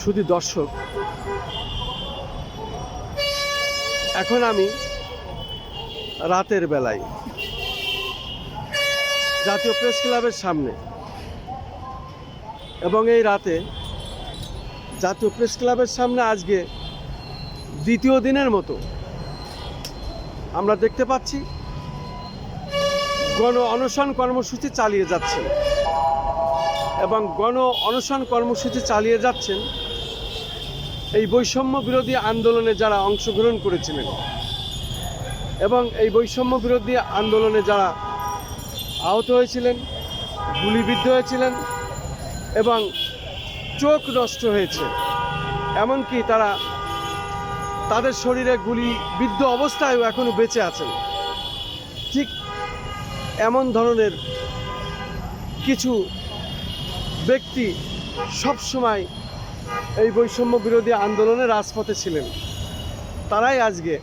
শুধু দর্শক। এখন আমি রাতের বেলায় জাতীয় প্রেস ক্লাবের সামনে এবং এই রাতে জাতীয় প্রেস ক্লাবের সামনে আজকে দ্বিতীয় দিনের মতো আমরা দেখতে পাচ্ছি গণ অনশন কর্মসূচি চালিয়ে যাচ্ছেন এবং গণ অনশন কর্মসূচি চালিয়ে যাচ্ছেন এই বৈষম্য বিরোধী আন্দোলনে যারা অংশগ্রহণ করেছিলেন এবং এই বৈষম্য বিরোধী আন্দোলনে যারা আহত হয়েছিলেন, গুলিবিদ্ধ হয়েছিলেন এবং চোখ নষ্ট হয়েছে, এমনকি তারা তাদের শরীরে গুলি বিদ্ধ অবস্থায়ও এখনও বেঁচে আছেন। ঠিক এমন ধরনের কিছু ব্যক্তি সবসময় এই বৈষম্য বিরোধী আন্দোলনে রাজপথে ছিলেন। তারাই আজকে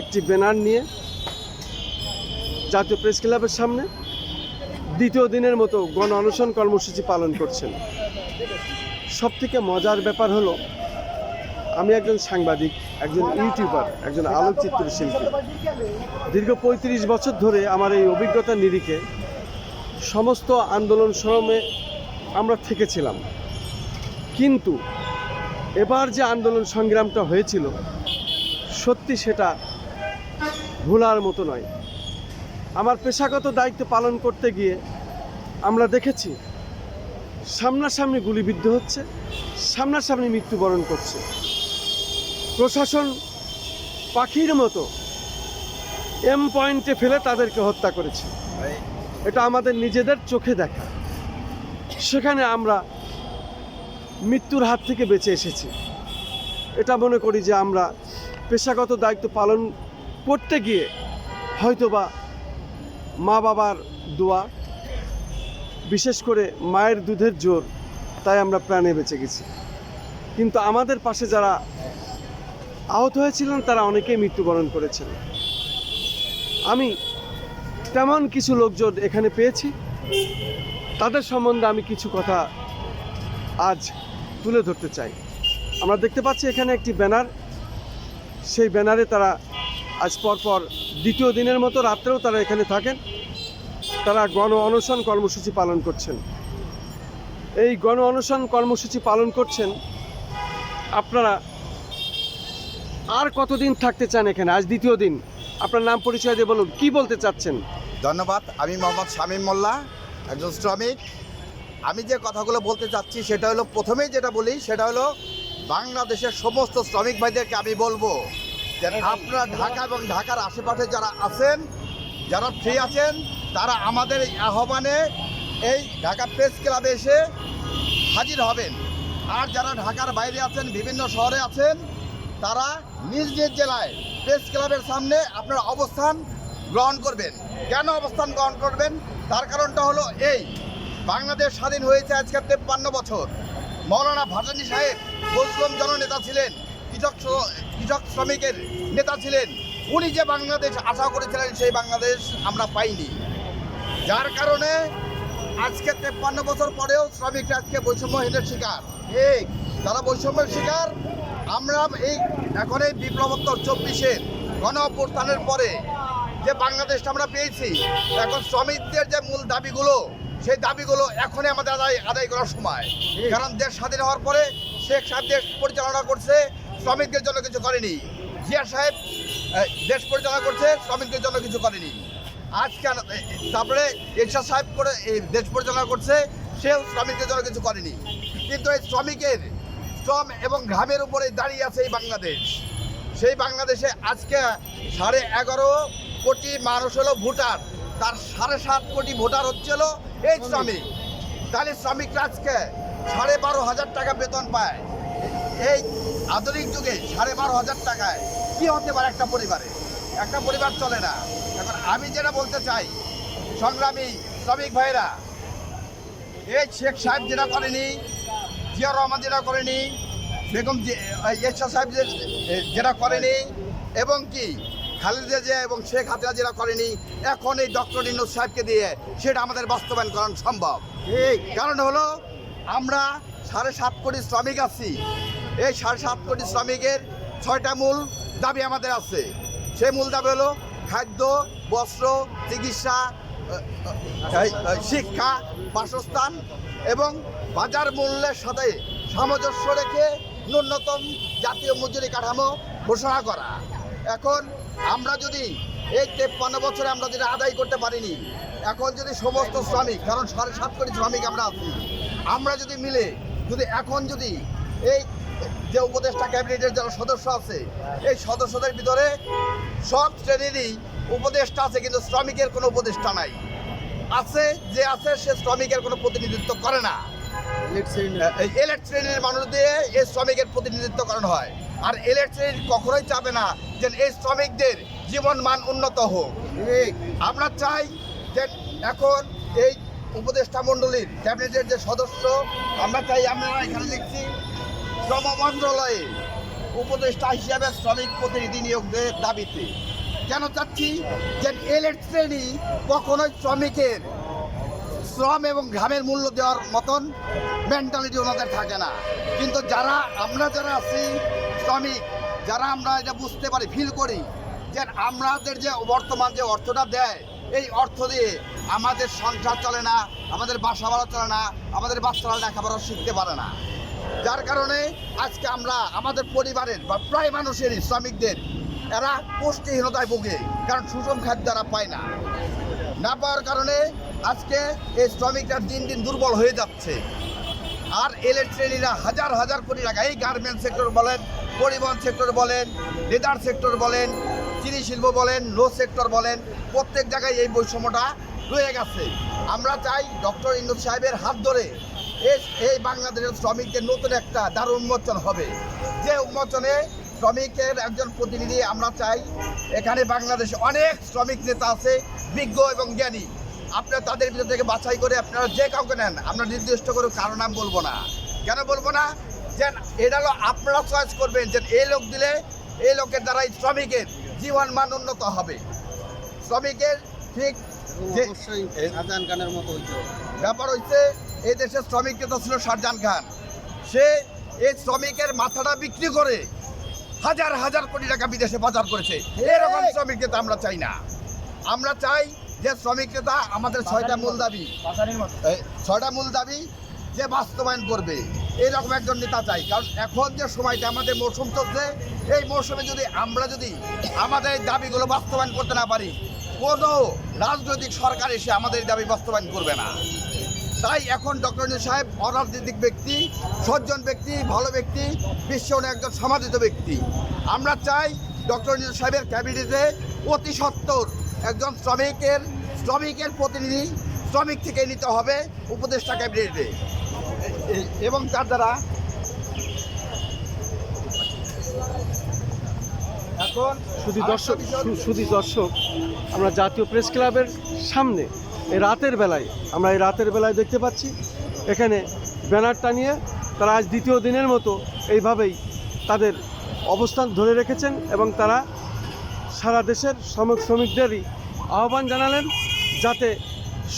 একটি ব্যানার নিয়ে জাতীয় প্রেস ক্লাবের সামনে দ্বিতীয় দিনের মতো গণ অনশন কর্মসূচি পালন করছেন। সব থেকে মজার ব্যাপার হলো, আমি একজন সাংবাদিক, একজন ইউটিউবার, একজন আলোকচিত্র শিল্পী দীর্ঘ পঁয়ত্রিশ বছর ধরে আমার এই অভিজ্ঞতার নিরিখে সমস্ত আন্দোলন শ্রমে আমরা থেকেছিলাম। কিন্তু এবার যে আন্দোলন সংগ্রামটা হয়েছিল, সত্যি সেটা ভোলার মতো নয়। আমার পেশাগত দায়িত্ব পালন করতে গিয়ে আমরা দেখেছি, সামনাসামনি গুলিবিদ্ধ হচ্ছে, সামনাসামনি মৃত্যুবরণ করছে। প্রশাসন পাখির মতো এম পয়েন্টে ফেলে তাদেরকে হত্যা করেছে। এটা আমাদের নিজেদের চোখে দেখা। সেখানে আমরা মৃত্যুর হাত থেকে বেঁচে এসেছি। এটা মনে করি যে আমরা পেশাগত দায়িত্ব পালন করতে গিয়ে হয়তোবা মা বাবার দোয়া, বিশেষ করে মায়ের দুধের জোর, তাই আমরা প্রাণে বেঁচে গেছি। কিন্তু আমাদের পাশে যারা আহত হয়েছিলেন, তারা অনেকেই মৃত্যুবরণ করেছিলেন আমি তেমন কিছু লোকজন এখানে পেয়েছি। তাদের সম্বন্ধে আমি কিছু কথা আজ তুলে ধরতে চাই। আমরা দেখতে পাচ্ছি এখানে একটি ব্যানার। সেই ব্যানারে তারা আজ পরপর দ্বিতীয় দিনের মতো রাত্রেও তারা এখানে থাকেন। তারা গণ অনশন কর্মসূচি পালন করছেন। এই গণ অনশন কর্মসূচি পালন করছেন। আপনারা আর কতদিন থাকতে চান এখানে? আজ দ্বিতীয় দিন। আপনার নাম পরিচয় দিয়ে বলুন, কি বলতে চাচ্ছেন? ধন্যবাদ। আমি মোহাম্মদ শামীম মোল্লা, একজন শ্রমিক। আমি যে কথাগুলো বলতে চাচ্ছি সেটা হলো প্রথমেই যেটা বলি, সেটা হলো বাংলাদেশের সমস্ত শ্রমিক ভাইদেরকে আমি বলব যে আপনারা ঢাকা এবং ঢাকার আশেপাশে যারা আছেন, যারা ফ্রি আছেন, তারা আমাদের আহ্বানে এই ঢাকা প্রেস ক্লাবে এসে হাজির হবেন। আর যারা ঢাকার বাইরে আছেন, বিভিন্ন শহরে আছেন, তারা নিজ নিজ জেলায় প্রেস ক্লাবের সামনে আপনার অবস্থান গ্রহণ করবেন। কেন অবস্থান গ্রহণ করবেন? তার কারণটা হলো এই বাংলাদেশ স্বাধীন হয়েছে আজকে তেপ্পান্ন বছর। মৌলানা ভাসানী সাহেব মুসলিম জননেতা ছিলেন, কৃষক কৃষক শ্রমিকের নেতা ছিলেন। উনি যে বাংলাদেশ আশা করেছিলেন, সেই বাংলাদেশ আমরা পাইনি। যার কারণে আজকে তেপ্পান্ন বছর পরেও শ্রমিকরা আজকে বৈষম্যহীনের শিকার। ঠিক তারা বৈষম্যের শিকার, আমরা এই, এখন এই বিপ্লবোত্তর চব্বিশের গণ অভ্যুত্থানের পরে যে বাংলাদেশটা আমরা পেয়েছি, এখন শ্রমিকদের যে মূল দাবিগুলো সেই দাবিগুলো এখনই আমাদের আদায় আদায় করার সময়। কারণ দেশ স্বাধীন হওয়ার পরে শেখ সাহেব দেশ পরিচালনা করছে শ্রমিকদের জন্য কিছু করেনি। জিয়া সাহেব দেশ পরিচালনা করছে শ্রমিকদের জন্য কিছু করেনি। আজকে তারপরে এরশাদ সাহেব করে এই দেশ পরিচালনা করছে সেও শ্রমিকদের জন্য কিছু করেনি। কিন্তু এই শ্রমিকের শ্রম এবং ঘামের উপরে দাঁড়িয়ে আছে এই বাংলাদেশ। সেই বাংলাদেশে আজকে সাড়ে এগারো কোটি মানুষ হলো ভোটার। তার সাড়ে সাত কোটি ভোটার হচ্ছিল এই শ্রমিক, তাহলে শ্রমিকরা আজকে সাড়ে বারো হাজার টাকা বেতন পায়। এই আধুনিক যুগে সাড়ে বারো হাজার টাকায় কি হতে পারে একটা পরিবারে? একটা পরিবার চলে না। এখন আমি যেটা বলতে চাই, সংগ্রামী শ্রমিক ভাইরা, এই শেখ সাহেব যেটা করেনি, জিয়া রহমান যেটা করেনি, বেগম ইয়েশা সাহেব যেটা করেনি, এবং কি খালেদা জিয়া এবং শেখ হাসিনা যেটা করেনি এখন এই ডক্টর ইনুস সাহেবকে দিয়ে সেটা আমাদের বাস্তবায়ন করানো সম্ভব। এই কারণ হলো আমরা সাড়ে সাত কোটি শ্রমিক আছি। এই সাড়ে সাত কোটি শ্রমিকের ছয়টা মূল দাবি আমাদের আছে। সেই মূল দাবি হলো খাদ্য বস্ত্র চিকিৎসা শিক্ষা বাসস্থান এবং বাজার মূল্যের সাথে সামঞ্জস্য রেখে ন্যূনতম জাতীয় মজুরি কাঠামো ঘোষণা করা। এখন আমরা যদি এই তেপ্পান্ন বছরে আমরা যেটা আদায় করতে পারিনি এখন যদি সমস্ত শ্রমিক কারণ সাড়ে সাত কোটি শ্রমিক আমরা আছি আমরা যদি মিলে যদি এখন যদি এই যে উপদেষ্টা ক্যাবিনেটের যারা সদস্য আছে এই সদস্যদের ভিতরে সব শ্রেণীরই উপদেষ্টা আছে কিন্তু শ্রমিকের কোনো উপদেষ্টা নাই। আছে যে আছে সে শ্রমিকের কোনো প্রতিনিধিত্ব করে না। এই এলেট শ্রেণির মানুষ দিয়ে এই শ্রমিকের প্রতিনিধিত্ব করানো হয়। আর শ্রেণি কখনোই চাবে না যে এই শ্রমিকদের জীবন মান উন্নত হোক। আমরা চাই যে এখন এই উপদেষ্টা মণ্ডলীর ক্যাবিনেটের যে সদস্য আমরা চাই আমরা এখানে লিখছি শ্রম মন্ত্রণালয়ে উপদেষ্টা হিসাবে শ্রমিক প্রতিনিধি নিয়োগের দাবিতে। কেন চাচ্ছি যে এলেট শ্রেণি কখনোই শ্রমিকের শ্রম এবং ঘামের মূল্য দেওয়ার মতন মেন্টালিটি ওনাদের থাকে না। কিন্তু যারা আমরা যারা আছি শ্রমিক যারা আমরা এটা বুঝতে পারি ফিল করি যে আমাদের যে বর্তমান যে অর্থটা দেয়, এই অর্থ দিয়ে আমাদের সংসার চলে না, আমাদের বাসা ভাড়া চলে না, আমাদের বাচ্চারা লেখাপড়া শিখতে পারে না। যার কারণে আজকে আমরা আমাদের পরিবারের বা প্রায় মানুষেরই শ্রমিকদের, এরা পুষ্টিহীনতায় ভুগে, কারণ সুষম খাদ্য তারা পায় না। না পাওয়ার কারণে আজকে এই শ্রমিকরা দিন দিন দুর্বল হয়ে যাচ্ছে। আর শ্রেণীরা হাজার হাজার কোটি টাকা, এই গার্মেন্টস সেক্টর বলেন পরিবহন সেক্টর বলেন, লেদার সেক্টর বলেন, চিনি শিল্প বলেন, লো সেক্টর বলেন, প্রত্যেক জায়গায় এই বৈষম্যটা রয়ে গেছে। আমরা চাই ডক্টর ইন্দুর সাহেবের হাত ধরে এই বাংলাদেশের শ্রমিকদের নতুন একটা দারুণ উন্মোচন হবে। যে উন্মোচনে শ্রমিকের একজন প্রতিনিধি, আমরা চাই এখানে বাংলাদেশে অনেক শ্রমিক নেতা আছে, বিজ্ঞ এবং জ্ঞানী। আপনারা তাদের ভিতর থেকে বাছাই করে আপনারা যে কাউকে নেন, আমরা নির্দিষ্ট করে কারও নাম বলব না। কেন বলব না? যে এটা হলো আপনারা চয়েস করবেন যে এই লোক দিলে এই লোকের দ্বারাই শ্রমিকের জীবন মান উন্নত হবে। শ্রমিকের ঠিক শাহজাহান খানের মতো হইতে ব্যাপার হচ্ছে এই দেশের শ্রমিক নেতা ছিল শাহজাহান খান। সে এই শ্রমিকের মাথাটা বিক্রি করে হাজার হাজার কোটি টাকা বিদেশে বাজার করেছে। এরকম শ্রমিক নেতা আমরা চাই না। আমরা চাই যে শ্রমিক নেতা আমাদের ছয়টা মূল দাবি ছয়টা মূল দাবি যে বাস্তবায়ন করবে। এইরকম একজন নেতা চাই। কারণ এখন যে সময়টা, আমাদের মৌসুম চলছে, এই মৌসুমে যদি আমরা যদি আমাদের দাবিগুলো বাস্তবায়ন করতে না পারি, কোনো রাজনৈতিক সরকার এসে আমাদের দাবি বাস্তবায়ন করবে না। তাই এখন ডক্টর ইউনূস সাহেব অরাজনৈতিক ব্যক্তি, সজ্জন ব্যক্তি, ভালো ব্যক্তি বিশ্বের একজন সমাদিত ব্যক্তি। আমরা চাই ডক্টর ইউনূস সাহেবের ক্যাবিনেটে অতি সত্তর একজন শ্রমিকের শ্রমিকের প্রতিনিধি শ্রমিক থেকে নিতে হবে উপদেষ্টা ক্যাবিনেটে। এবং তার দ্বারা এখন শুধু দর্শক শুধু দর্শক আমরা জাতীয় প্রেস ক্লাবের সামনে এই রাতের বেলায় আমরা এই রাতের বেলায় দেখতে পাচ্ছি এখানে ব্যানার টানিয়ে তারা আজ দ্বিতীয় দিনের মতো এইভাবেই তাদের অবস্থান ধরে রেখেছেন এবং তারা সারা দেশের শ্রমিক শ্রমিকদেরই আহ্বান জানালেন যাতে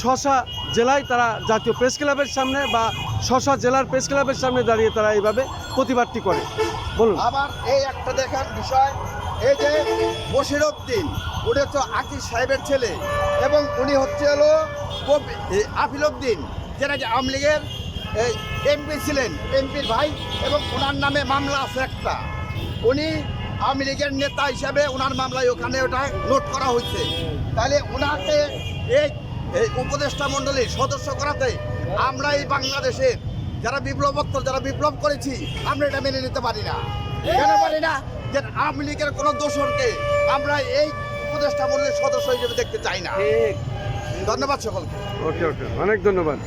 শশা জেলায় তারা জাতীয় প্রেস ক্লাবের সামনে বা শশা জেলার প্রেস ক্লাবের সামনে দাঁড়িয়ে তারা এইভাবে প্রতিবাদটি করে। বলুন। আবার এই একটা দেখার বিষয়, এই যে বশির উদ্দিন উনি হচ্ছে আকিব সাহেবের ছেলে এবং উনি হচ্ছে হলো কবি- আফিল উদ্দিন যেটা যে আওয়ামী লীগের এমপি ছিলেন, এমপির ভাই এবং ওনার নামে মামলা আছে একটা। উনি আওয়ামী লীগের নেতা হিসাবে ওনার মামলায় ওখানে ওটা নোট করা হয়েছে। তাহলে ওনাকে এই এই উপদেষ্টা মণ্ডলীর সদস্য করাতে আমরা এই বাংলাদেশের যারা বিপ্লবোত্তর যারা বিপ্লব করেছি আমরা এটা মেনে নিতে পারি না। কেন পারি না? যে আওয়ামী লীগের কোনো দোষণকে আমরা এই উপদেষ্টা মণ্ডলীর সদস্য হিসেবে দেখতে চাই না। ধন্যবাদ সকলকে। ওকে ওকে। অনেক ধন্যবাদ।